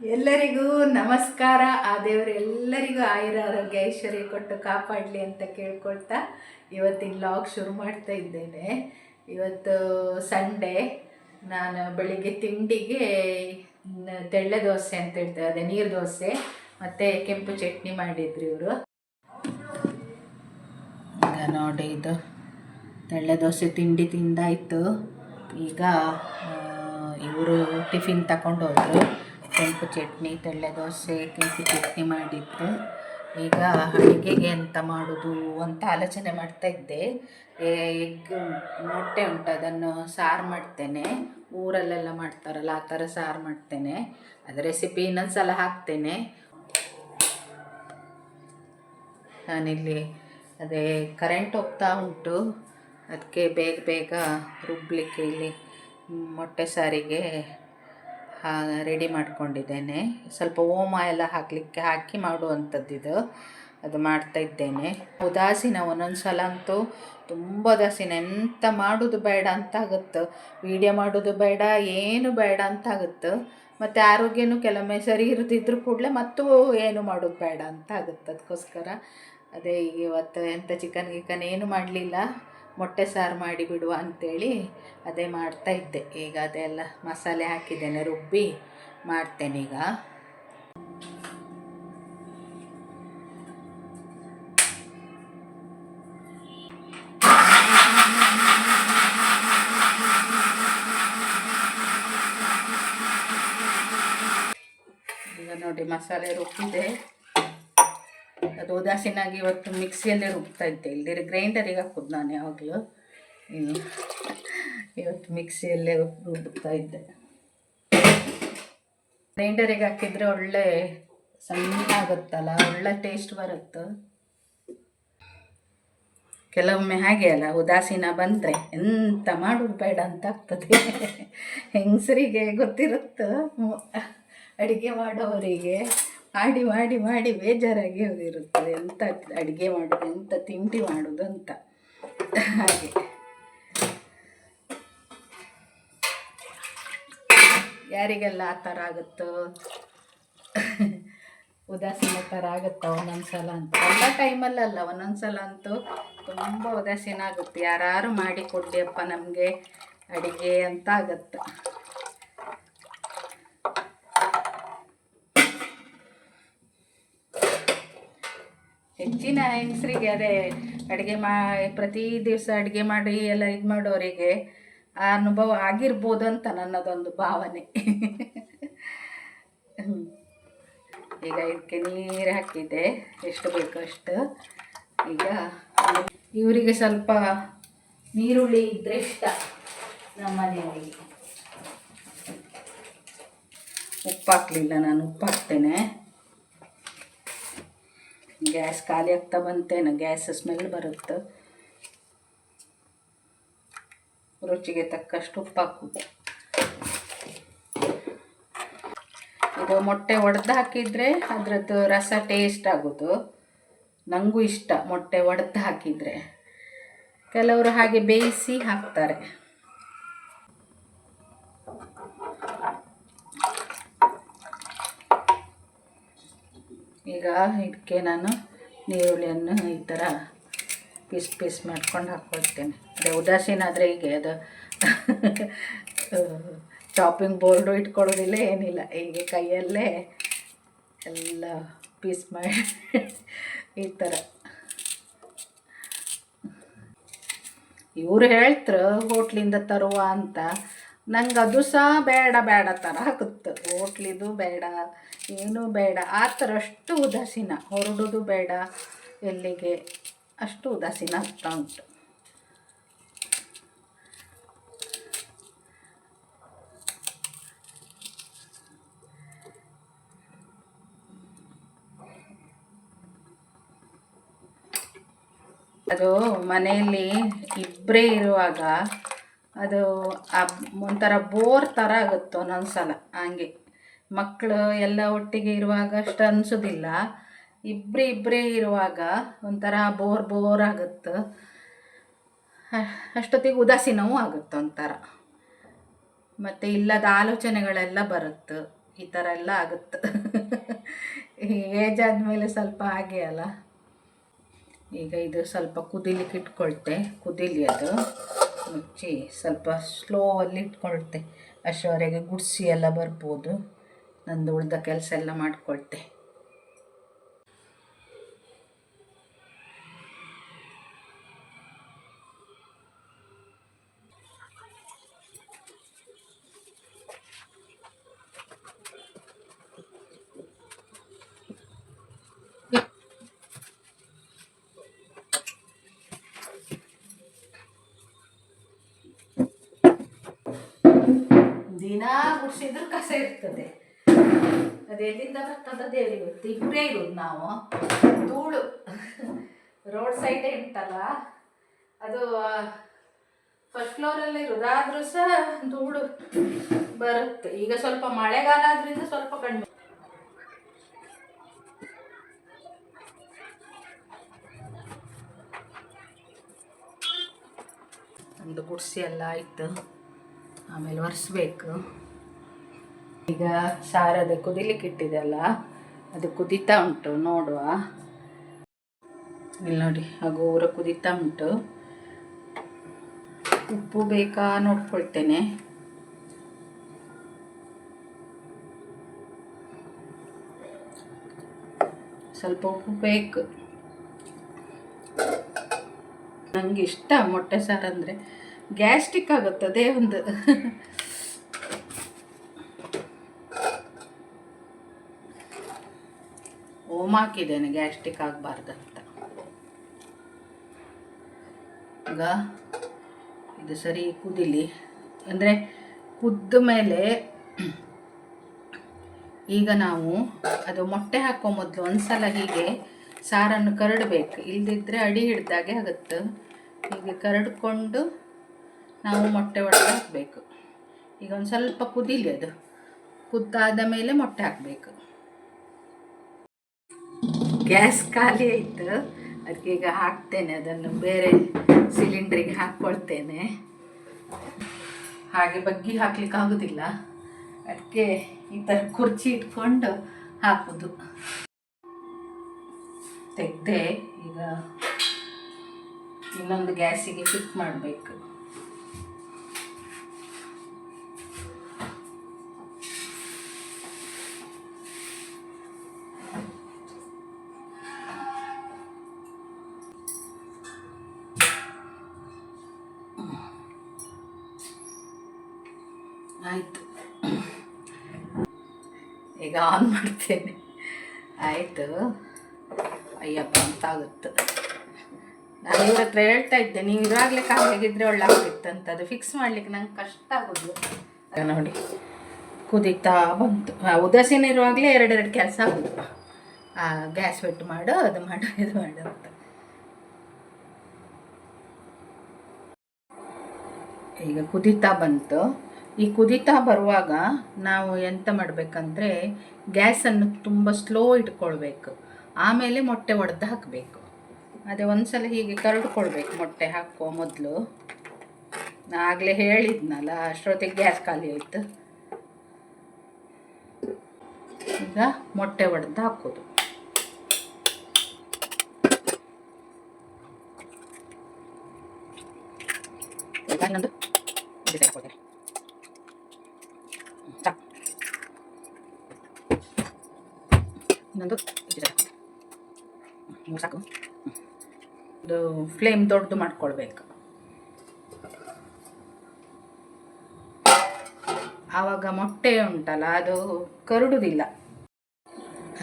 ಎಲ್ಲರಿಗೂ ನಮಸ್ಕಾರ. ಆ ದೇವರು ಎಲ್ಲರಿಗೂ ಆಯುರ ಆರೋಗ್ಯ, ಐಶ್ವರ್ಯ ಕೊಟ್ಟು ಕಾಪಾಡಲಿ ಅಂತ ಕೇಳ್ಕೊಳ್ತಾ ಇವತ್ತಿನ ಲಾಗ್ ಶುರು ಮಾಡ್ತಾ ಇದ್ದೇನೆ. ಇವತ್ತು ಸಂಡೇ ನಾನು ಬೆಳಿಗ್ಗೆ ತಿಂಡಿಗೆ ತೆಳ್ಳೆ ದೋಸೆ ಅಂತ ಹೇಳ್ತೇವೆ ಅದೇ ನೀರು ದೋಸೆ, ಮತ್ತು ಕೆಂಪು ಚಟ್ನಿ ಮಾಡಿದ್ರು ಇವರು. ಈಗ ನೋಡಿ ಇದು ತೆಳ್ಳೆ ದೋಸೆ ತಿಂಡಿ ತಿಂದಾಯಿತು. ಈಗ ಇವರು ಟಿಫಿನ್ ತಗೊಂಡು ಕೆಂಪು ಚಟ್ನಿ, ತೆಳ್ಳೆ ದೋಸೆ, ಕೆಂಪು ಚಟ್ನಿ ಮಾಡಿದ್ದು ಈಗ ಅಡುಗೆಗೆ ಎಂತ ಮಾಡೋದು ಅಂತ ಆಲೋಚನೆ ಮಾಡ್ತಾ ಇದ್ದೆ. ಎಗ್ ಮೊಟ್ಟೆ ಉಂಟು, ಅದನ್ನು ಸಾರು ಮಾಡ್ತೇನೆ. ಊರಲ್ಲೆಲ್ಲ ಮಾಡ್ತಾರಲ್ಲ, ಆ ಥರ ಸಾರು ಮಾಡ್ತೇನೆ. ಅದು ರೆಸಿಪಿ ಇನ್ನೊಂದು ಸಲ ಹಾಕ್ತೇನೆ. ನಾನಿಲ್ಲಿ ಅದೇ ಕರೆಂಟ್ ಹೋಗ್ತಾ ಉಂಟು. ಅದಕ್ಕೆ ಬೇಗ ಬೇಗ ರುಬ್ಬಲಿಕ್ಕೆ ಇಲ್ಲಿ ಮೊಟ್ಟೆ ಸಾರಿಗೆ ರೆಡಿ ಮಾಡ್ಕೊಂಡಿದ್ದೇನೆ. ಸ್ವಲ್ಪ ಓಮ ಎಲ್ಲ ಹಾಕಲಿಕ್ಕೆ ಹಾಕಿ ಮಾಡುವಂಥದ್ದಿದು ಅದು ಮಾಡ್ತಾ ಇದ್ದೇನೆ. ಉದಾಸೀನ ಒಂದೊಂದು ಸಲ ಅಂತೂ ತುಂಬ ಉದಾಸೀನ. ಎಂತ ಮಾಡೋದು ಬೇಡ ಅಂತ ಆಗುತ್ತೆ ವೀಡಿಯೋ ಮಾಡೋದು ಬೇಡ, ಏನು ಬೇಡ ಅಂತ ಆಗುತ್ತೆ ಮತ್ತು ಆರೋಗ್ಯನೂ ಕೆಲವೊಮ್ಮೆ ಸರಿ ಇರದಿದ್ದರೂ ಕೂಡಲೇ ಮತ್ತು ಏನು ಮಾಡೋದು ಬೇಡ ಅಂತ ಆಗುತ್ತೆ ಅದಕ್ಕೋಸ್ಕರ ಅದೇ ಇವತ್ತು ಎಂಥ ಚಿಕನ್ ಗಿಕನ್ ಏನು ಮಾಡಲಿಲ್ಲ. ಮೊಟ್ಟೆ ಸಾರು ಮಾಡಿ ಬಿಡುವ ಅಂಥೇಳಿ ಅದೇ ಮಾಡ್ತಾ ಇದ್ದೆ. ಈಗ ಅದೆಲ್ಲ ಮಸಾಲೆ ಹಾಕಿದ್ದೇನೆ, ರುಬ್ಬಿ ಮಾಡ್ತೇನೆ ಈಗ. ಈಗ ನೋಡಿ ಮಸಾಲೆ ರುಬ್ಬಿದೆ. ಅದು ಉದಾಸೀನಾಗಿ ಇವತ್ತು ಮಿಕ್ಸಿಯಲ್ಲಿ ರುಬ್ತಾ ಇದ್ದೆ. ಇಲ್ಲಿ ಗ್ರೈಂಡರಿಗೆ ಹಾಕೋದು ನಾನು ಯಾವಾಗಲೂ. ಇವತ್ತು ಮಿಕ್ಸಿಯಲ್ಲೇ ರುಬ್ತಾ ಇದ್ದೆ. ಗ್ರೈಂಡರಿಗೆ ಹಾಕಿದರೆ ಒಳ್ಳೆ ಸಣ್ಣ ಆಗುತ್ತಲ್ಲ, ಒಳ್ಳೆ ಟೇಸ್ಟ್ ಬರುತ್ತೆ. ಕೆಲವೊಮ್ಮೆ ಹಾಗೆ ಅಲ್ಲ, ಉದಾಸೀನ ಬಂದರೆ ಎಂತ ಮಾಡೋದು ಬೇಡ ಅಂತ ಆಗ್ತದೆ. ಹೆಂಗಸರಿಗೆ ಗೊತ್ತಿರುತ್ತೆ ಅಡುಗೆ ಮಾಡೋವರಿಗೆ. ಮಾಡಿ ಮಾಡಿ ಮಾಡಿ ಬೇಜಾರಾಗಿ ಹೋಗಿರುತ್ತದೆ ಎಂಥ ಅಡುಗೆ ಮಾಡೋದು ಎಂಥ ತಿಂಡಿ ಮಾಡೋದು ಅಂತ. ಹಾಗೆ. ಯಾರಿಗೆಲ್ಲ ಆ ಥರ ಆಗುತ್ತೋ? ಉದಾಸೀನ ಥರ ಆಗುತ್ತಾ ಒಂದೊಂದ್ಸಲ ಅಂತ? ಎಲ್ಲ ಟೈಮಲ್ಲಲ್ಲ ಒಂದೊಂದ್ಸಲ ಅಂತೂ ತುಂಬ ಉದಾಸೀನ ಆಗುತ್ತೆ. ಯಾರು ಮಾಡಿ ಕೊಡ್ಲಿಯಪ್ಪ ನಮಗೆ ಅಡುಗೆ ಅಂತ ಆಗುತ್ತೆ? ಹೆಚ್ಚಿನ ಹೆಂಗಸರಿಗೆ ಅದೇ ಅಡುಗೆ ಮಾ, ಪ್ರತಿ ದಿವಸ ಅಡುಗೆ ಮಾಡಿ ಎಲ್ಲ ಇದು ಮಾಡೋರಿಗೆ ಆ ಅನುಭವ ಆಗಿರ್ಬೋದು ಅಂತ ನನ್ನದೊಂದು ಭಾವನೆ. ಈಗ ಇದಕ್ಕೆ ನೀರು ಹಾಕಿದ್ದೆ ಎಷ್ಟು ಬೇಕು ಅಷ್ಟು. ಈಗ ಇವರಿಗೆ ಸ್ವಲ್ಪ ನೀರುಳ್ಳಿ ಇದ್ರೆ ಇಷ್ಟ ನಮ್ಮ ಮನೆಯವರಿಗೆ ಹಾಕಲಿಲ್ಲ ನಾನು ಉಪ್ಪು ಹಾಕ್ತೇನೆ ಗ್ಯಾಸ್ ಖಾಲಿ ಆಗ್ತಾ ಬಂತೇನು ಗ್ಯಾಸ್ ಸ್ಮೆಲ್ ಬರುತ್ತೆ. ರುಚಿಗೆ ತಕ್ಕಷ್ಟು ಉಪ್ಪು ಹಾಕುದು. ಇದು ಮೊಟ್ಟೆ ಒಡೆದು ಹಾಕಿದರೆ ಅದರದ್ದು ರಸ ಟೇಸ್ಟ್ ಆಗೋದು. ನನಗೂ ಇಷ್ಟ ಮೊಟ್ಟೆ ಒಡೆದು ಹಾಕಿದರೆ. ಕೆಲವರು ಹಾಗೆ ಬೇಯಿಸಿ ಹಾಕ್ತಾರೆ. ಈಗ ಇದಕ್ಕೆ ನಾನು ನೀರುಳ್ಳಿಯನ್ನು ಈ ಥರ ಪೀಸ್ ಪೀಸ್ ಮಾಡ್ಕೊಂಡು ಹಾಕ್ಕೊಳ್ತೇನೆ. ಅದೇ ಉದಾಸೀನ ಆದರೆ ಹೀಗೆ, ಅದು ಚಾಪಿಂಗ್ ಬೋರ್ಡು ಇಟ್ಕೊಳ್ಳೋದಿಲ್ಲ, ಏನಿಲ್ಲ. ಹೀಗೆ ಕೈಯಲ್ಲೇ ಎಲ್ಲ ಪೀಸ್ ಮಾಡಿ ಈ ಥರ. ಇವರು ಹೇಳ್ತಾರೆ, ಹೋಟ್ಲಿಂದ ತರುವ ಅಂತ. ನಂಗೆ ಅದು ಸಹ ಬೇಡ ಬೇಡ ಥರ ಹಾಕುತ್ತೆ. ಹೋಟ್ಲಿದು ಬೇಡ. ಏನೂ ಬೇಡ. ಆ ಥರ ಅಷ್ಟು ಉದಾಸೀನ. ಹೊರಡೋದು ಬೇಡ. ಎಲ್ಲಿಗೆ? ಅಷ್ಟು ಉದಾಸೀನ ಆಗ್ತಾ ಉಂಟು. ಅದು ಮನೆಯಲ್ಲಿ ಇಬ್ಬರೇ ಇರುವಾಗ ಅದು ಒಂಥರ ಬೋರ್ ಥರ ಆಗುತ್ತೆ ಒಂದೊಂದು ಸಲ ಹಂಗೆ. ಮಕ್ಕಳು ಎಲ್ಲ ಒಟ್ಟಿಗೆ ಇರುವಾಗ ಅಷ್ಟು ಅನಿಸೋದಿಲ್ಲ. ಇಬ್ಬರೇ ಇಬ್ಬರೇ ಇರುವಾಗ ಒಂಥರ ಬೋರ್ ಬೋರ್ ಆಗುತ್ತೆ. ಅಷ್ಟೊತ್ತಿಗೆ ಉದಾಸೀನವೂ ಆಗುತ್ತೆ ಒಂಥರ. ಮತ್ತು ಇಲ್ಲದ ಆಲೋಚನೆಗಳೆಲ್ಲ ಬರುತ್ತೆ. ಈ ಥರ ಎಲ್ಲ ಆಗುತ್ತೆ. ಏಜ್ ಆದಮೇಲೆ ಸ್ವಲ್ಪ ಹಾಗೆ ಅಲ್ಲ. ಈಗ ಇದು ಸ್ವಲ್ಪ ಕುದಿಲಿಕ್ಕೆ ಇಟ್ಕೊಳ್ತೆ. ಕುದಿಲಿ ಅದು. ಮುಚ್ಚಿ ಸ್ವಲ್ಪ ಸ್ಲೋ ಅಲ್ಲಿ ಇಟ್ಕೊಳ್ತೆ. ಅಷ್ಟರವರೆಗೆ ಗುಡಿಸಿ ಎಲ್ಲ ಬರ್ಬೋದು. ನಂದು ಉಳಿದ ಕೆಲಸ ಎಲ್ಲ ಮಾಡಿಕೊಳ್ತೆ. ದಿನ ಗುಡಿಸಿದ್ರು ಕಸ ಇರ್ತದೆ. ಅದು ಎಲ್ಲಿಂದ ಬರ್ತದ ಗೊತ್ತು? ಇಬ್ಬರೇ ಇರೋದು ನಾವು. ಧೂಳು. ರೋಡ್ ಸೈಡೇ ಇರ್ತಲ್ಲ ಅದು ಫಸ್ಟ್ ಫ್ಲೋರಲ್ಲಿ ಇರೋದು ಆದರೂ ಸಹ ಧೂಳು ಬರುತ್ತೆ. ಈಗ ಸ್ವಲ್ಪ ಮಳೆಗಾಲ ಆದ್ರಿಂದ ಸ್ವಲ್ಪ ಕಡಿಮೆ. ಒಂದು ಗುಡಿಸಿ ಎಲ್ಲ ಆಯಿತು. ಆಮೇಲೆ ಒರೆಸ್ಬೇಕು. ಈಗ ಸಾರದ ಕುದಿಲಿಕ್ಕೆ ಇಟ್ಟಿದೆಲ್ಲ, ಅದು ಕುದಿತಾ ಉಂಟು, ನೋಡುವ. ಇಲ್ಲಿ ನೋಡಿ, ಹಾಗೂ ಊರ ಕುದೀತಾ ಉಂಟು. ಉಪ್ಪು ಬೇಕಾ ನೋಡ್ಕೊಳ್ತೇನೆ. ಸ್ವಲ್ಪ ಉಪ್ಪು ಬೇಕು. ನಂಗೆ ಇಷ್ಟ ಮೊಟ್ಟೆ ಸಾರು ಅಂದರೆ ಗ್ಯಾಸ್ಟ್ರಿಕ್ ಆಗುತ್ತದೆ ಒಂದು ಓಮ್ ಹಾಕಿದ್ದೇನೆ ಗ್ಯಾಸ್ಟ್ರಿಕ್ ಅಂತ. ಈಗ ಇದು ಸರಿ ಕುದಿಲಿ. ಅಂದರೆ ಕುದ್ದ ಮೇಲೆ ಈಗ ನಾವು ಅದು ಮೊಟ್ಟೆ ಹಾಕೋ ಮೊದಲು ಒಂದ್ಸಲ ಹೀಗೆ ಸಾರನ್ನು ಕರಡಬೇಕು. ಇಲ್ಲದಿದ್ದರೆ ಅಡಿ ಹಿಡ್ದಾಗೆ ಆಗುತ್ತೆ. ಹೀಗೆ ಕರಡ್ಕೊಂಡು ನಾವು ಮೊಟ್ಟೆ ಒಳಗೆ ಹಾಕಬೇಕು. ಈಗ ಒಂದು ಸ್ವಲ್ಪ ಕುದಿಲಿ ಅದು. ಕುದ್ದಾದ ಮೇಲೆ ಮೊಟ್ಟೆ ಹಾಕಬೇಕು. ಗ್ಯಾಸ್ ಖಾಲಿ ಆಯಿತು. ಅದಕ್ಕೆ ಈಗ ಹಾಕ್ತೇನೆ. ಅದನ್ನು ಬೇರೆ ಸಿಲಿಂಡ್ರಿಗೆ ಹಾಕ್ಕೊಳ್ತೇನೆ. ಹಾಗೆ ಬಗ್ಗಿ ಹಾಕ್ಲಿಕ್ಕೆ ಆಗೋದಿಲ್ಲ. ಅದಕ್ಕೆ ಈ ಥರ ಕುರ್ಚಿ ಇಟ್ಕೊಂಡು ಹಾಕೋದು. ತೆಗೆದೆ ಈಗ ಇನ್ನೊಂದು ಗ್ಯಾಸಿಗೆ ಫಿಟ್ ಮಾಡಬೇಕು. ಆಯಿತು. ಈಗ ಆನ್ ಮಾಡ್ತೇನೆ. ಆಯಿತು. ಅಯ್ಯಪ್ಪ, ಅಂತ ಆಗುತ್ತೆ. ನಾನು ಇವ್ರ ಹತ್ರ ಹೇಳ್ತಾ ಇದ್ದೆ, ನೀವು ಇವಾಗಲೇ ಒಳ್ಳೆ ಆಗ್ತಿತ್ತು ಅಂತ. ಅದು ಫಿಕ್ಸ್ ಮಾಡ್ಲಿಕ್ಕೆ ನಂಗೆ ಕಷ್ಟ ಆಗೋದು. ಆಗ ನೋಡಿ, ಕುದೀತಾ ಬಂತು. ಉದಾಸೀನ ಇರುವಾಗಲೇ ಎರಡೆರಡು ಕೆಲಸ ಆ, ಗ್ಯಾಸ್ ಬಿಟ್ಟು ಮಾಡು, ಅದು ಮಾಡು, ಇದು ಮಾಡು ಅಂತ. ಈಗ ಕುದೀತಾ ಬಂತು. ಈ ಕುದಿತಾ ಬರುವಾಗ ನಾವು ಎಂತ ಮಾಡಬೇಕಂದ್ರೆ ಗ್ಯಾಸನ್ನು ತುಂಬ ಸ್ಲೋ ಇಟ್ಕೊಳ್ಬೇಕು. ಆಮೇಲೆ ಮೊಟ್ಟೆ ಒಡೆದು ಹಾಕಬೇಕು. ಅದೇ ಒಂದ್ಸಲ ಹೀಗೆ ಕರಡ್ಕೊಳ್ಬೇಕು ಮೊಟ್ಟೆ ಹಾಕುವ ಮೊದಲು. ನಾ ಆಗಲೇ ಹೇಳಿದ್ನಲ್ಲ ಅಷ್ಟೊತ್ತಿಗೆ ಗ್ಯಾಸ್ ಖಾಲಿ ಆಯಿತು. ಈಗ ಮೊಟ್ಟೆ ಒಡೆದು ಹಾಕೋದು. ಈಗ ಇನ್ನೊಂದು ಇದು ಹಾಕ್ಕೊಳ್ತೇನೆ ಸಾಕು ಇನ್ನೊಂದು ಮೂರು ಸಾಕು. ಇದು ಫ್ಲೇಮ್ ದೊಡ್ಡದು ಮಾಡ್ಕೊಳ್ಬೇಕು. ಆವಾಗ ಮೊಟ್ಟೆ ಉಂಟಲ್ಲ, ಅದು ಕರಡುವುದಿಲ್ಲ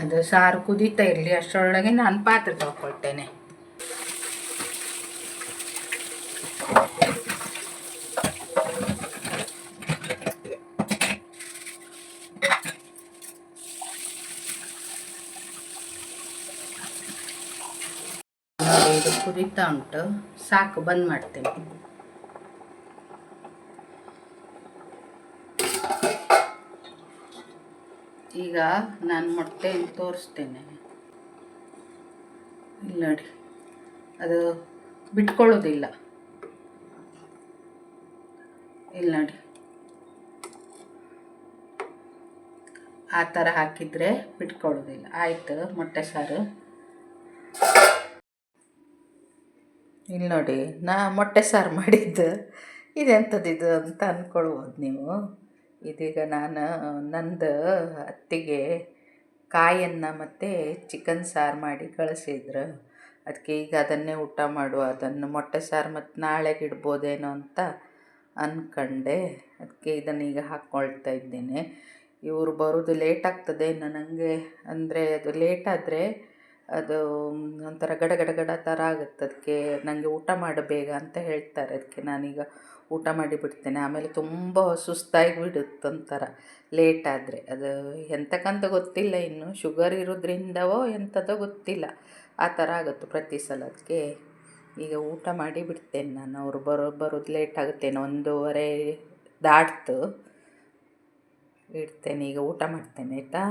ಅದು ಸಾರು ಕುದೀತಾ ಇರಲಿ, ಅಷ್ಟರೊಳಗೆ ನಾನು ಪಾತ್ರೆ ತಗೊಳ್ತೇನೆ ನೋಡಿ, ಕುದೀತಾ ಉಂಟು. ಸಾಕು, ಬಂದ್ ಮಾಡ್ತೇನೆ. ಈಗ ನಾನು ಮೊಟ್ಟೆಯನ್ನು ತೋರಿಸ್ತೇನೆ. ಇಲ್ಲಿ ನೋಡಿ. ಅದು ಬಿಟ್ಕೊಳ್ಳೋದಿಲ್ಲ. ಇಲ್ಲಿ ನೋಡಿ. ಆ ಥರ ಹಾಕಿದರೆ ಬಿಟ್ಕೊಳ್ಳೋದಿಲ್ಲ. ಆಯಿತು, ಮೊಟ್ಟೆ ಸಾರು. ಇಲ್ಲಿ ನೋಡಿ, ನಾ ಮೊಟ್ಟೆ ಸಾರು ಮಾಡಿದ್ದು. ಇದೆಂಥದ್ದು ಅಂತ ಅಂದ್ಕೊಳ್ಬೋದು ನೀವು. ಇದೀಗ ನಾನು, ನಂದು ಅತ್ತಿಗೆ ಕಾಯನ್ನು ಮತ್ತು ಚಿಕನ್ ಸಾರು ಮಾಡಿ ಕಳಿಸಿದ್ರು. ಅದಕ್ಕೆ ಈಗ ಅದನ್ನೇ ಊಟ ಮಾಡುವ, ಅದನ್ನು ಮೊಟ್ಟೆ ಸಾರು ಮತ್ತು ನಾಳೆಗೆ ಇಡ್ಬೋದೇನೋ ಅಂತ ಅಂದ್ಕೊಂಡೆ ಅದಕ್ಕೆ ಇದನ್ನು ಈಗ ಹಾಕ್ಕೊಳ್ತಾ ಇದ್ದೇನೆ. ಇವರು ಬರೋದು ಲೇಟ್ ಆಗ್ತದೆ, ಇನ್ನು ನನಗೆ ಅಂದರೆ ಅದು ಲೇಟ್ ಆದರೆ ಅದು ಒಂಥರ ಗಡ ಗಡ ಗಡ ಥರ ಆಗುತ್ತೆ ಅದಕ್ಕೆ ನನಗೆ ಊಟ ಮಾಡು ಬೇಗ ಅಂತ ಹೇಳ್ತಾರೆ ಅದಕ್ಕೆ ನಾನೀಗ ಊಟ ಮಾಡಿ ಬಿಡ್ತೇನೆ. ಆಮೇಲೆ ತುಂಬ ಸುಸ್ತಾಗಿ ಬಿಡುತ್ತೆ ಒಂಥರ ಲೇಟ್ ಆದರೆ. ಅದು ಎಂತಕ್ಕಂತ ಗೊತ್ತಿಲ್ಲ ಇನ್ನು ಶುಗರ್ ಇರೋದ್ರಿಂದವೋ ಎಂಥದೋ ಗೊತ್ತಿಲ್ಲ. ಆ ಥರ ಆಗುತ್ತೆ ಪ್ರತಿ ಸಲ ಅದಕ್ಕೆ ಈಗ ಊಟ ಮಾಡಿ ಬಿಡ್ತೇನೆ ನಾನು. ಅವರು ಬರೋ, ಬರೋದು ಲೇಟ್ ಆಗುತ್ತೇನೆ, ಒಂದೂವರೆ ದಾಟ್ತು. ಇಡ್ತೇನೆ, ಈಗ ಊಟ ಮಾಡ್ತೇನೆ, ಆಯಿತಾ?